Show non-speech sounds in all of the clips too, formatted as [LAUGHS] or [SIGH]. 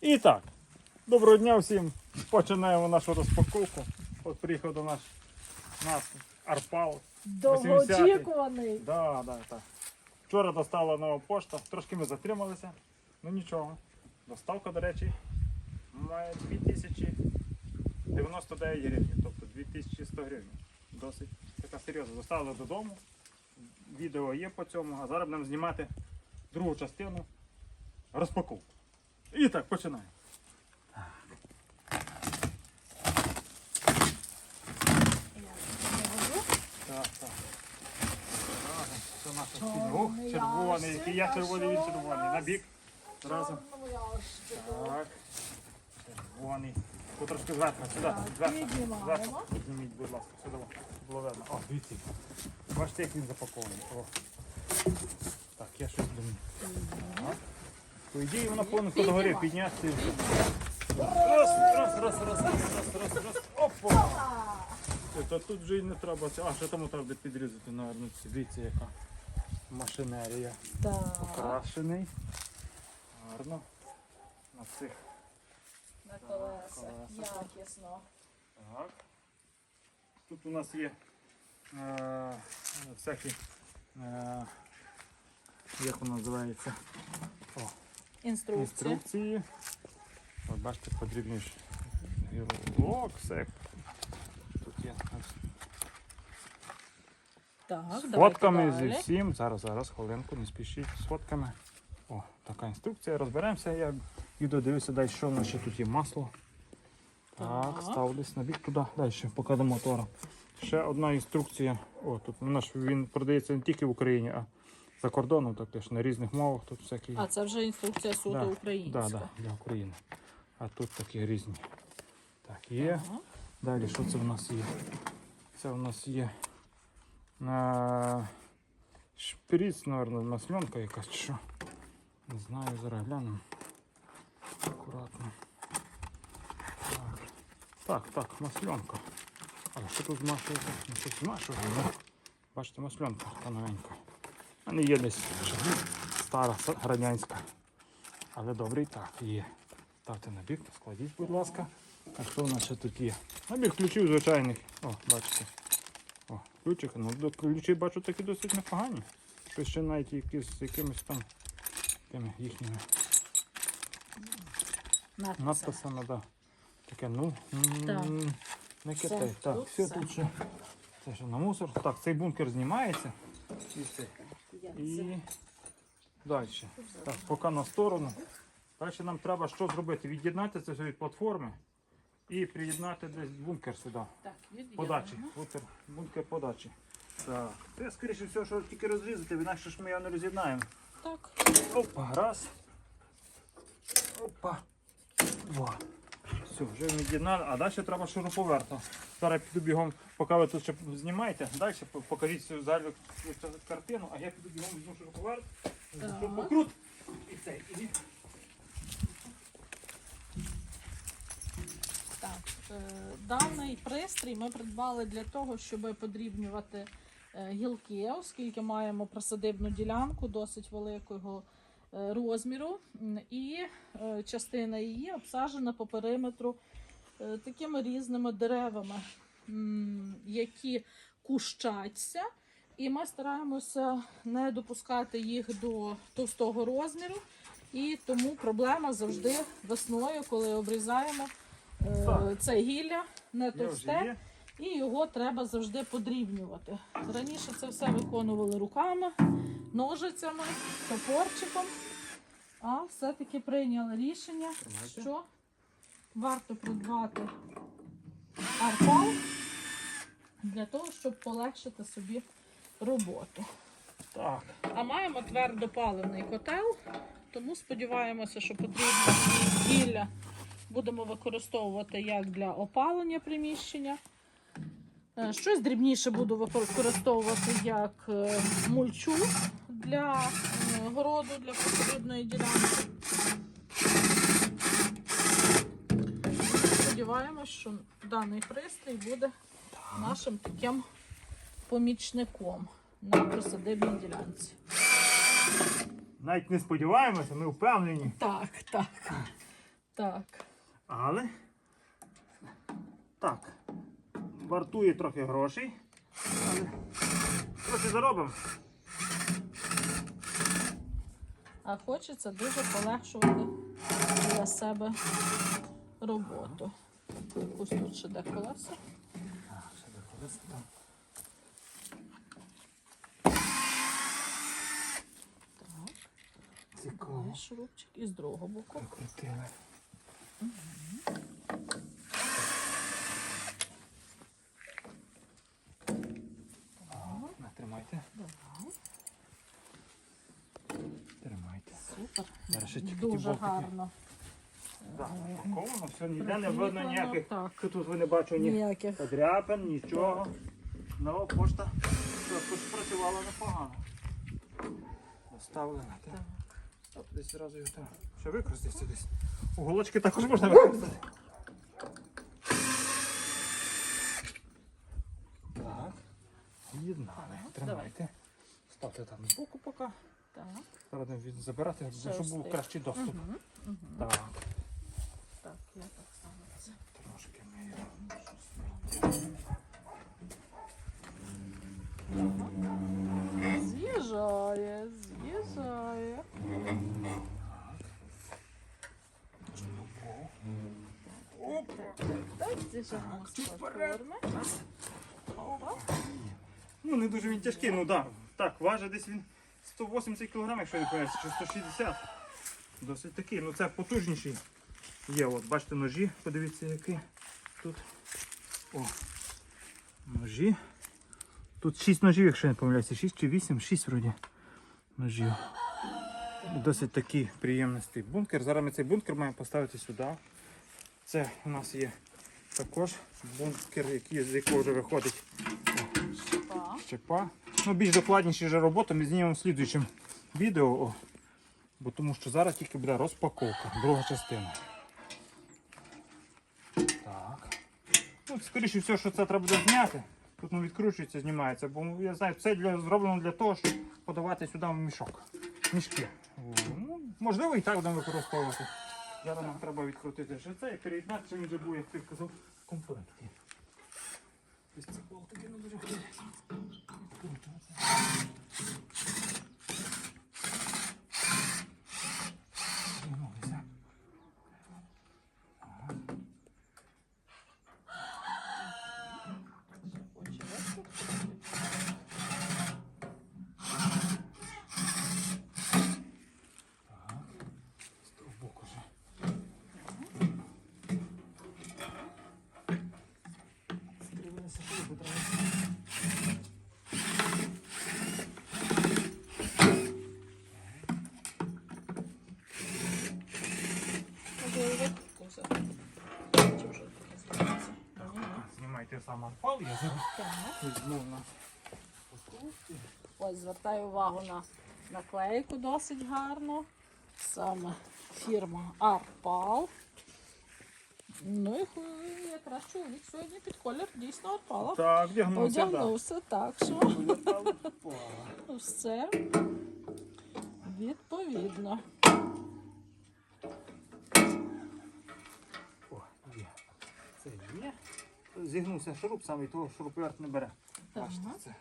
І так, доброго дня всім. Починаємо нашу розпаковку. От приїхав до нас, нас Арпал. Довгоочікуваний. Да, да, так. Вчора достала нова пошта, трошки ми затрималися, ну нічого. Доставка, до речі, має 2099 гривень, тобто 2100 гривень. Досить така серйозна. Доставили додому. Відео є по цьому, а зараз будемо знімати другу частину розпаковку. І так, починаємо. Так, так. Це наша стіна. Ух, червоний, який я червоний, він червоний. На бік. Зразу. Так. Червоний. Тут трошки зверху, сюди, зверху. Зверху. Будь ласка, сюди. Було видно. О, дивіться. Бачите, як він запакований. О. Так, я щось думаю. Так. По ідеї вона повністю догори Піднімай. підняти. Раз, раз, раз, раз, раз, раз, раз, раз. Опа! Е, Та тут вже і не треба. це- А, що там треба підрізати, ці. Дивіться, яка машинерія. Так, Покрашений. Гарно. На цих. на колесах. колеса. Якісно. Так. Тут у нас є е, всякі, е, як воно називається, Інструкція. інструкції. От бачите, подрібний ж все. Тут є Так, з фотками, зі всім. Зараз, зараз, хвилинку, не спішіть з фотками. О, така інструкція. Розберемося. Я відео дивлюся далі, що в нас ще тут є масло. Так, Так. ставлюсь на бік туди, далі, поки до мотора. Ще одна інструкція. О, тут у нас він продається не тільки в Україні, а за кордоном, тобто ж на різних мовах тут всякі. А це вже інструкція суду Да, українська. Да, да, для України. А тут такі різні. Так, є. Ага. Далі, що це в нас є? Це в нас є на шприц, мабуть, масленка якась чи що. Не знаю, зараз глянемо. Акуратно. Так, так, так масленка. А що тут змашується? Ну. Бачите, масленка новенька. А не є десь стара радянська. Але добре і так є. Ставте на бік, складіть, будь ласка. А що у нас ще тут є? Набір ключів звичайних. О, бачите. О, ключик. Ну, до- ключі бачу такі досить непогані. Щось ще навіть якісь, з якимись там тими їхніми надписами, да. Таке, ну, Так. не китай. Так, все тут ще. Це ще на мусор. Так, цей бункер знімається. І це. І далі. Так, поки на сторону. Далі нам треба що зробити? Від'єднати це все від платформи і приєднати десь бункер сюди. Так. Подачі. Бункер, бункер подачі. Так. Це скоріше всього, що тільки розрізати, інакше ж ми його не роз'єднаємо. Так. Опа, раз. Опа. Два. Все, вже від'єднали. А далі треба шуруповерта. Зараз я піду бігом, поки ви тут ще знімаєте, далі покажіть цю цю картину, а я піду бігом візьму шуруповерт, покрут і цей. І... Так, е, даний пристрій ми придбали для того, щоб подрібнювати е, гілки, оскільки маємо присадибну ділянку досить великого розміру, і е, частина її обсаджена по периметру е, такими різними деревами, які кущаться. І ми стараємося не допускати їх до товстого розміру. І тому проблема завжди весною, коли обрізаємо е, це гілля, не товсте, і його треба завжди подрібнювати. Раніше це все виконували руками, ножицями, топорчиком, а все-таки прийняли рішення, Тримайте. що варто придбати арпал для того, щоб полегшити собі роботу. Так. А маємо твердопаливний котел, тому сподіваємося, що потрібне гілля будемо використовувати як для опалення приміщення. Е, Щось дрібніше буду використовувати як е, мульчу для е, городу, для потрібної ділянки. Сподіваємось, що даний пристрій буде нашим таким помічником на присадибній Так. Але так, вартує трохи грошей. Але трохи заробимо. А хочеться дуже полегшувати для себе роботу. Ось тут ще де колеса. Так, Цікаво. є шурупчик і з другого боку. Прикрутили. На, Тримайте. Давай, Тримайте. супер. Зараз ще тільки ті Дуже гарно. Так, упаковано, все, ніде не видно ніяких. так. Тут ви не бачу ні Ніяких. подряпин, нічого. Нова пошта також працювала непогано. Доставлена. Так. Так. От десь зразу його там ще використається десь. Уголочки також можна використати. Так. Єднали. Тримайте. Ставте там збоку поки. Так. Правда, від забирати, Ще щоб був встиг. кращий доступ. Мгм, мгм. Так. Так, я так само це. Трошки ми його. З'їжджає, з'їжджає. Так, з'їжджаємо з платформи. Ну, не дуже він тяжкий, ну так. Так, важить десь він 180 кг, якщо не помиляюся, чи 160. Досить такий. Ну це потужніший. Є, от, бачите, ножі, подивіться, які тут. О. Ножі. Тут 6 ножів, якщо не помиляюся, 6 чи 8, 6 вроді ножів. Досить такий приємний бункер. Зараз ми цей бункер маємо поставити сюди. Це у нас є також бункер, який, з якого вже виходить щепа. Ну, більш докладніше вже роботу ми знімемо в слідуючому відео, бо тому що зараз тільки буде розпаковка, друга частина. Так. Ну, скоріше всього, що це треба буде зняти. Тут ну, відкручується, знімається, бо ну, я знаю, це для, зроблено для того, щоб подавати сюди в мішок. Мішки. Ну, можливо, і так будемо використовувати. Зараз нам треба відкрутити ще це і переєднати, він вже був, як ти казав, в комплекті. Ось ці болтики не дуже Thank you. Анфал, я зараз візьму на упаковці. Ось звертаю увагу на наклейку досить гарно. Саме фірма Арпал. Ну і якраз чоловік сьогодні під колір дійсно Арпала. Так, вдягнувся. Одягнувся так, що [LAUGHS] все відповідно. О, є. Це є. Зігнувся шуруп, саме того шуруповерт не бере. Бачите, це.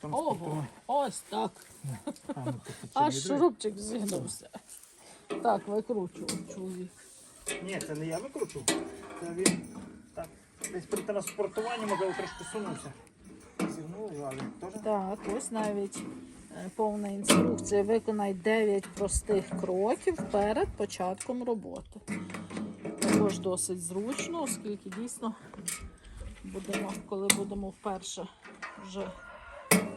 Там Ого, ось так. А, ну, [LAUGHS] Аж шурупчик зігнувся. Так, викручував чоловік. Ні, це не я викручу. Це він так, десь при транспортуванні, можливо, трошки сунувся. Зігнув, але теж. Так, ось навіть е, повна інструкція. Виконай 9 простих кроків перед початком роботи. Також досить зручно, оскільки дійсно будемо, коли будемо вперше вже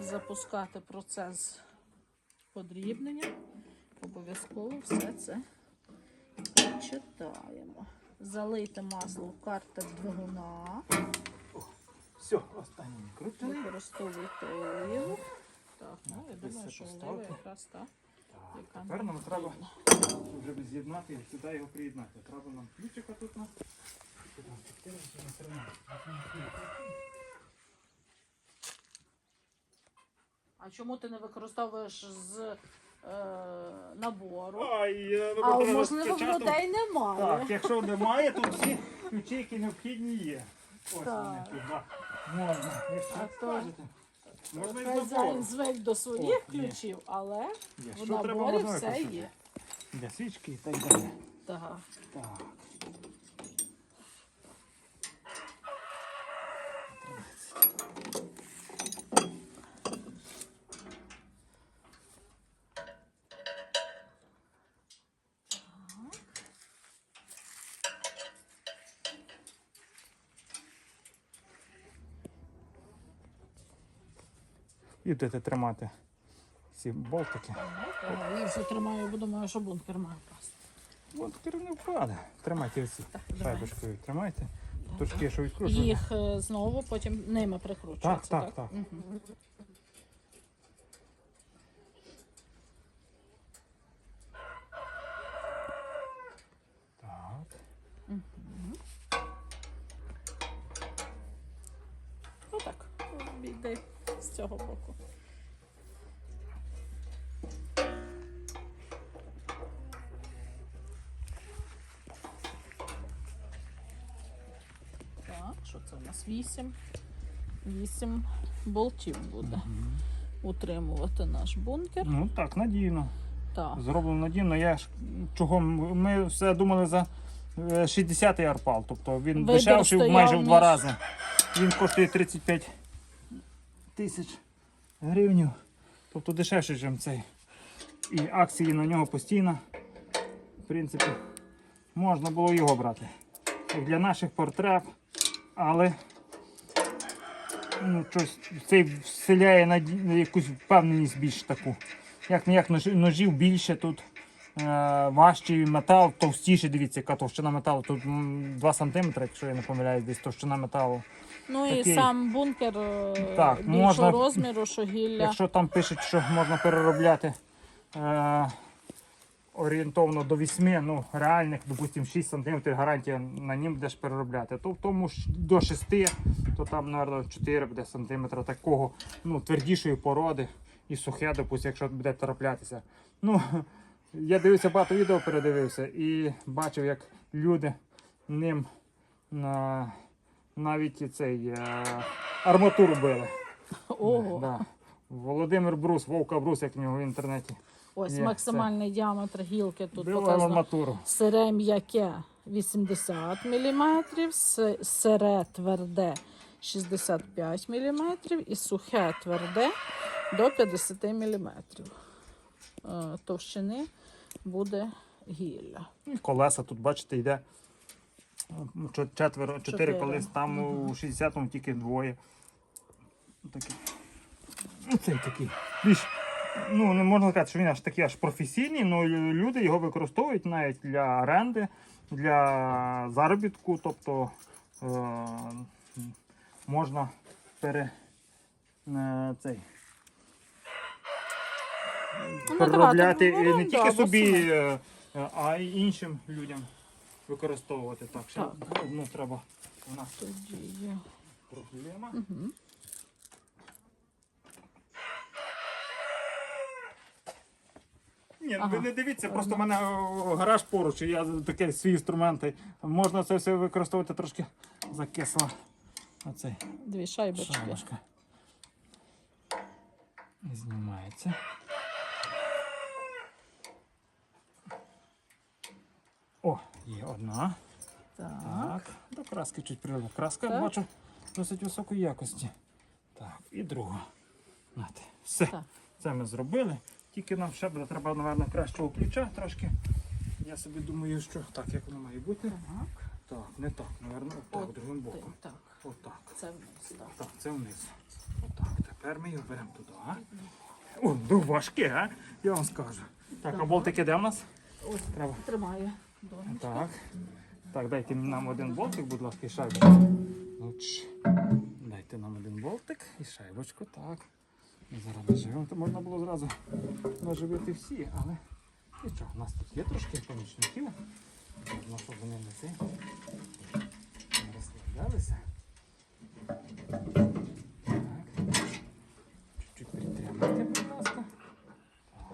запускати процес подрібнення, обов'язково все це почитаємо. Залийте масло в картер двигуна. Все, останній крутений. Використовуйте олію. Так, ну я думаю, що олія якраз та, яка Тепер нам треба вже з'єднати і сюди його приєднати. Треба нам ключика тут на. А чому ти не використовуєш з набору. Ай, А можливо, в людей немає. Так, якщо немає, то всі ключі, які необхідні є. Ось Так. вони тут. да. Можна, якщо А то- скажете. Можна і Хазяїн забору. звик до своїх О, є. ключів, але Є. в Що треба, наборі можна все використати. є. Для свічки і так далі. Так. Так. І будете тримати ці болтики. Ага, Я вже тримаю, бо думаю, що бункер має впасти. Бункер не впаде. Тримайте оці. Так. Шайбочкою тримайте. Трошки, що відкручуємо. Їх е, знову потім ними прикручується. Так, так, так. Мгм. Нас? Вісім. Вісім болтів буде утримувати наш бункер. Ну так, надійно. Так. Зроблено надійно. Я ж чого ми все думали за е, 60-й арпал, тобто він Вибір дешевший майже в два рази. Він коштує 35 тисяч гривень. Тобто дешевший, ніж цей. І акції на нього постійно. В принципі, можна було його брати. Як для наших потреб, але ну, щось цей вселяє наді- якусь впевненість більш таку. Як не як ножів більше тут. Е, важчий метал, товстіший, дивіться, яка товщина металу. Тут 2 см, якщо я не помиляюсь, десь товщина металу. Ну і сам бункер е, Так, більшого можна- розміру, що гілля. Якщо там пишуть, що можна переробляти е, орієнтовно до 8, ну реальних, допустимо, 6 см гарантія на нім будеш переробляти. То в тому ж до 6, то там, мабуть, 4 буде сантиметра такого ну, твердішої породи і сухе, допустимо, якщо буде траплятися. Ну, [LAUGHS] я дивився багато відео, передивився і бачив, як люди ним на, навіть цей е, арматуру били. Ого. Да. Володимир Брус, Вовка Брус, як в нього в інтернеті. Ось Є, максимальний діаметр гілки тут Била показано. арматуру. Сире м'яке 80 мм, сире тверде 65 мм і сухе тверде до 50 мм. Товщини буде гілля. І колеса тут, бачите, йде ну, четверо, чотири колес, там у 60-му тільки двоє. Такий. Ну, цей такий. Більш, ну, не можна сказати, що він аж такий аж професійний, але люди його використовують навіть для оренди, для заробітку, тобто е, можна пере, е, цей, Ну, переробляти давати, ну, не тільки бо собі, е, е, а й іншим людям використовувати. Так, ще Так. одну треба. У нас Тоді є. проблема. Мгм. Ні, Ага. ви не дивіться, просто в мене о, гараж поруч, і я таке свої інструменти. Можна це все використовувати трошки закисло. Оцей Дві шайбочки. шайбочка. І знімається. О, є одна. Так. Так, до краски чуть прилив. Краска, Так. бачу, досить високої якості. Так, і друга. Нате. Все. Так. Це ми зробили. Тільки нам ще буде треба, напевно, кращого ключа трошки. Я собі думаю, що так, як воно має бути. Так. Так, не так, напевно, отак, От другим боком. Так, Отак. це вниз. Так. Так, це вниз. Отак. Тепер ми його беремо туди. А? О, ну важке, а? Я вам скажу. Так, а болтики де в нас? Ось Треба. тримає. донечка. Так. Так, дайте нам один болтик, будь ласка, і шайбочку. Ну, чш. Дайте нам один болтик і шайбочку, так. Зараз наживемо. То можна було зразу наживити всі, але нічого, у нас тут є трошки помічників. Можна, щоб вони не не розслаблялися. Так. Чуть-чуть підтримайте, будь ласка. Так.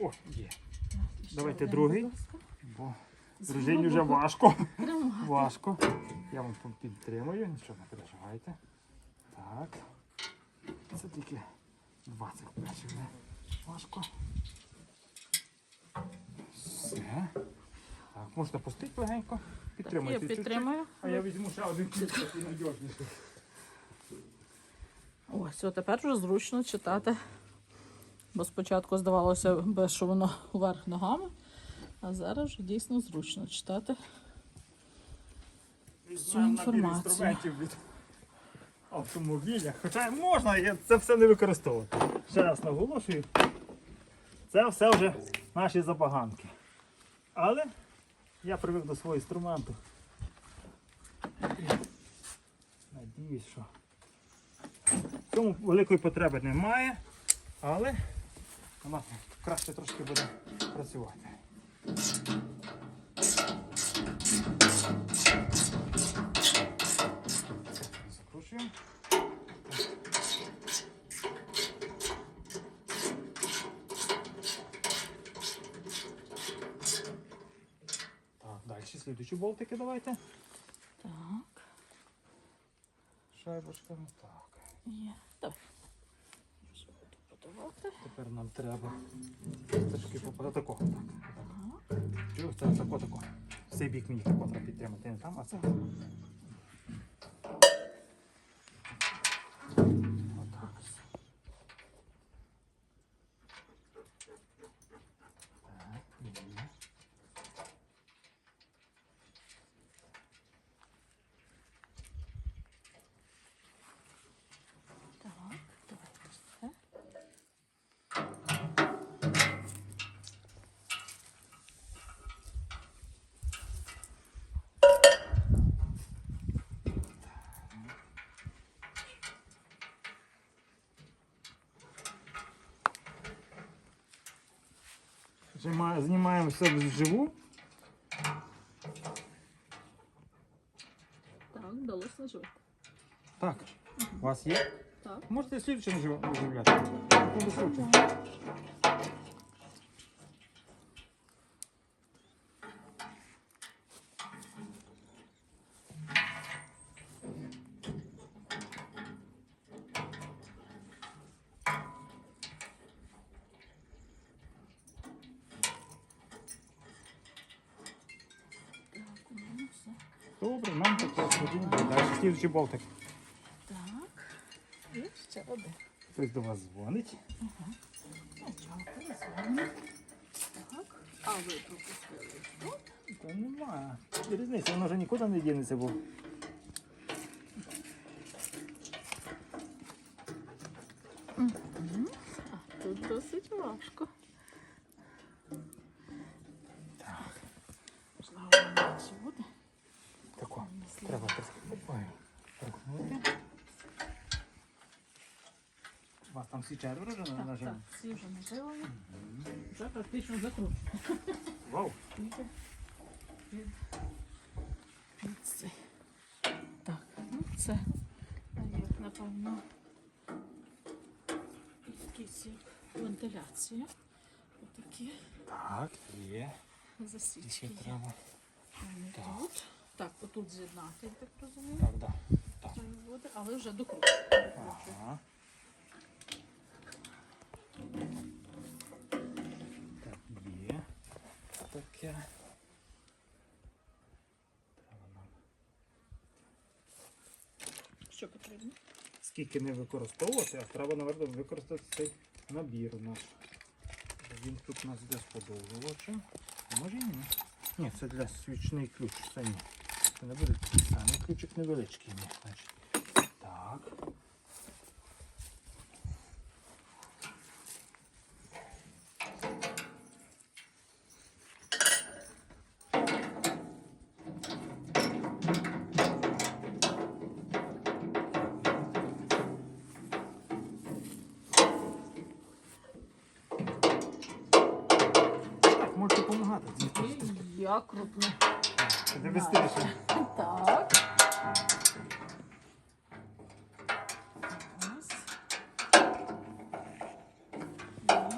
О, є. Ще Давайте другий. Бо дружині вже важко. Важко. Я вам підтримую, нічого не переживайте. Так. Це тільки 20 перших важко. Все. Так, можна пустити легенько. Я Підтримуйте. чуть-чуть. підтримую. А я візьму ще один ключ, такий надіжніший. Ось, тепер вже зручно читати. Бо спочатку здавалося, би, що воно вверх ногами, а зараз вже дійсно зручно читати. Набір інформацію. інструментів від автомобіля. Хоча можна це все не використовувати. Ще раз наголошую. Це все вже наші забаганки. Але я привик до свого інструменту. Надіюсь, що в цьому великої потреби немає, але вона краще трошки буде працювати. Закручуємо. Так, далі слідуючі болтики давайте. Так, Шайбочками. Так. є. Давай. Тепер нам треба трошки попадати такого. Так. Чув, це тако тако. Цей бік мені тако треба підтримати, не там, а це. Знімаємо, знімаємо все вживу. Так, вдалося наживити. Так, у вас є? Так. Можете слідче наживляти. Один. Далі слідчий болтик. Так. І ще один. Хтось до вас дзвонить. Перезвонимо. Так. А ви пропустили тут? Та немає. Різниця, воно вже нікуди не дінеться, бо тут досить важко. так, Можливо, менше буде. тако. Треба трошки ой. У вас там всі четверо вже Так, нажали? так, всі вже наживані. Вже практично закручено. [LAUGHS] Вау. Від, цей. Так, ну це як, напевно, якісь як вентиляція. Отакі Так, є. Ще є. треба. Вони тут. Так, отут з'єднати, я так розумію. Так, да. Так. Треба буде, але вже докручую. докручую. Ага. Так, є. Таке. Що потрібно? Скільки не використовувати, а треба, напевно, використати цей набір наш. Він тут у нас з подовжувачем. Може і ні. Ні, це для свічний ключ. Це ні. Це не буде такий самий ключик невеличкий. Ні, значить. Так. Так, можете допомагати. Я крупно. Це не бистріше. Так. Раз. Два.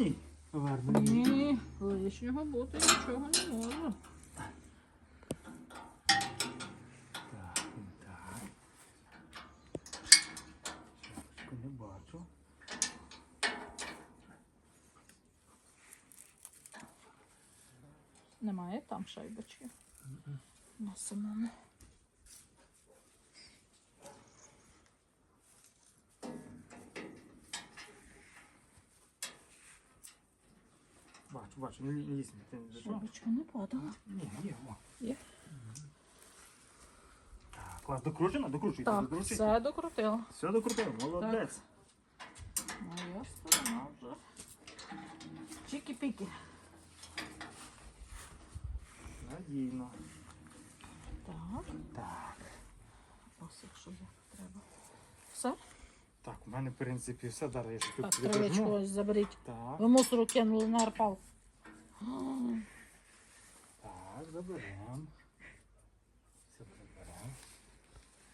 Лишній. Верно. Ні, лишнього бути нічого не може. Так, так. Щепочку не бачу. Немає там шайбочки. На самому. Бачу, не лі- ти не зайшла? Шайбочка не падала. Ні, є, о. Є. Так, клас, докручено? Докручуйте, Так, докручуйте. все докрутила. Все докрутив, молодець. Моя сторона вже. Чікі-пікі. Надійно. Так, Так. ось якщо як треба. Все? Так, у мене, в принципі, все далі. Я ще Так, тут травичку відожму. ось заберіть. Так, Ви мусору кинули на арпал. Так, заберемо. Все заберемо.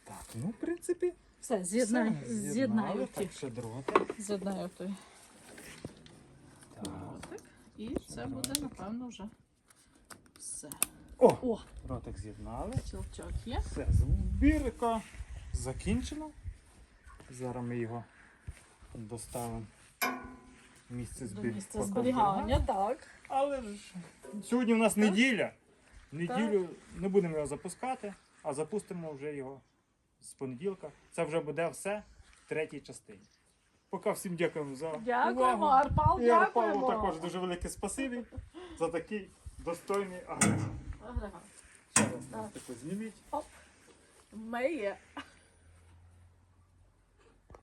Так, ну, в принципі, Все, з'єднай, все, з'єднаю. Так, ще дроти. З'єднаю той Так. дротик. І це буде, напевно, вже все. О, О, ротик з'єднали. тілчок є. Все, збірка закінчена. Зараз ми його доставимо місце місця поки зберігання, так. Але ж сьогодні у нас неділя. Неділю не будемо його запускати, а запустимо вже його з понеділка. Це вже буде все в третій частині. Поки всім дякуємо за Дякуємо, увагу. Арпал, І Арпалу дякуємо. також дуже велике спасибі [LAUGHS] за такий достойний агрегат. Агрегат. Ще раз таку зніміть. Ми є.